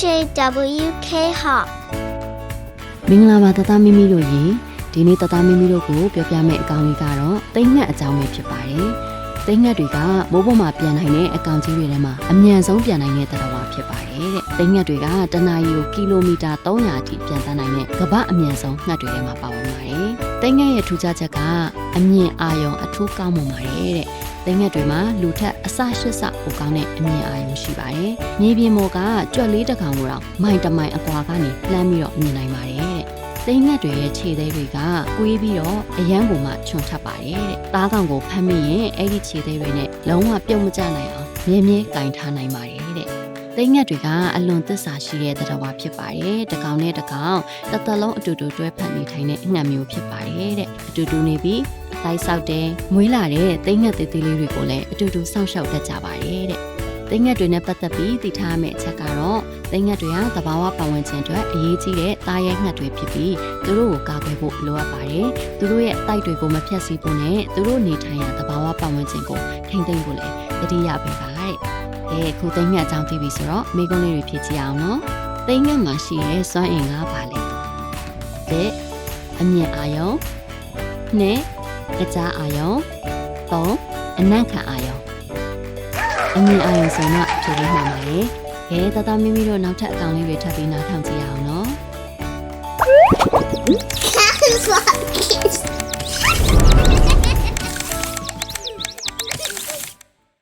WK Hawk မင်္ဂလာပါတသားမိမိတို့ရေဒီနေ့တသားမိမိတို့ကိုပြောပြမယ့်အကောင်လေးကတော့တိမ်ငှက်အကြောင်းပဲဖြစ်ပါတယ်တိမ်ငှက်တွေကမိုးပေါ်မှာပြန်နိုင်တဲ့အကောင်ကြီးတွေထဲမှာအမြန်ဆုံးပြန်နိုင်တဲ့တရားဝါဖြစ်ပါတယ်တဲ့တိမ်ငှက်တွေကတနအီကိုကီလိုမီတာ300အထိပြန်တန်းနိုင်တဲ့ကမ္ဘာအမြန်ဆုံးငှက်တွေထဲမှာပါဝင်ပါတယ် တိမ်ငှက်ရဲ့ထူးခြားချက်ကအမြင့်အာရုံအထူးကောင်းမွန်ပါတယ်တဲ့တိမ်ငှက်တွေမှာလူထက်အစရှစ်ဆပိုကောင်းတဲ့အမြင့်အာရုံရှိပါတယ်။မြေပြင်ပေါ်ကကြွက်လေးတစ်ကောင်ကိုတော့မိုင်တစ်မိုင်အကွာကနေလှမ်းပြီးတော့မြင်နိုင်ပါတယ်တဲ့။တိမ်ငှက်တွေရဲ့ခြေသေးတွေကကွေးပြီးတော့အရန်ပုံမှချွန်ထပ်ပါတယ်တဲ့။သားကောင်ကိုဖမ်းမိရင်အဲ့ဒီခြေသေးတွေနဲ့လုံးဝပြုတ်မကျနိုင်အောင်မြဲမြဲကင်ထားနိုင်ပါတယ်တဲ့။ တိမ်ငှက်တွေကအလွန်သစ္စာရှိတဲ့သတ္တဝါဖြစ်ပါတယ်။တစ်ကောင်နဲ့တစ်ကောင်တစ်သက်လုံးအတူတူတွဲဖက်နေထိုင်တဲ့ငှက်မျိုးဖြစ်ပါတယ်တဲ့အတူတူနေပြီးအတိုင်းဆောက်တယ်မွေးလာတဲ့တိမ်ငှက်သေးသေးလေးတွေကိုလည်းအတူတူစောင့်ရှောက်တတ်ကြပါတယ်တဲ့တိမ်ငှက်တွေနဲ့ပတ်သက်ပြီးသိထားရမယ့်အချက်ကတော့တိမ်ငှက်တွေဟာသဘာဝပတ်ဝန်းကျင်အတွက်အရေးကြီးတဲ့သားရဲငှက်တွေဖြစ်ပြီးသူတို့ကိုကာကွယ်ဖို့လိုအပ်ပါတယ်သူတို့ရဲ့အတိုက်တွေကိုမဖျက်ဆီးဖို့နဲ့သူတို့နေထိုင်ရာသဘာဝပတ်ဝန်းကျင်ကိုထိန်းသိမ်းဖို့လည်းတတိယပေးပါတဲ့ အဲခုတိမ်ငှက်အကြောင်းသိပြီဆိုတော့မိကုန်းလေးတွေဖြည့်ကြည့်အောင်နော်တိမ်ငှက်မှာရှိတဲ့စွမ်းအင်ကပါလေတဲ့အမြင့်အာယုံနဲ့အကြားအာယုံ၃အနံ့ခံအာယုံအမြင်အာယုံဆိုတော့ဖြေပေးမှမှာလေဘဲတသားမိမိတို့နောက်ထပ်အကောင်လေးတွေထပ်ပြီးနားထောင်ကြည့်ရအောင်နော်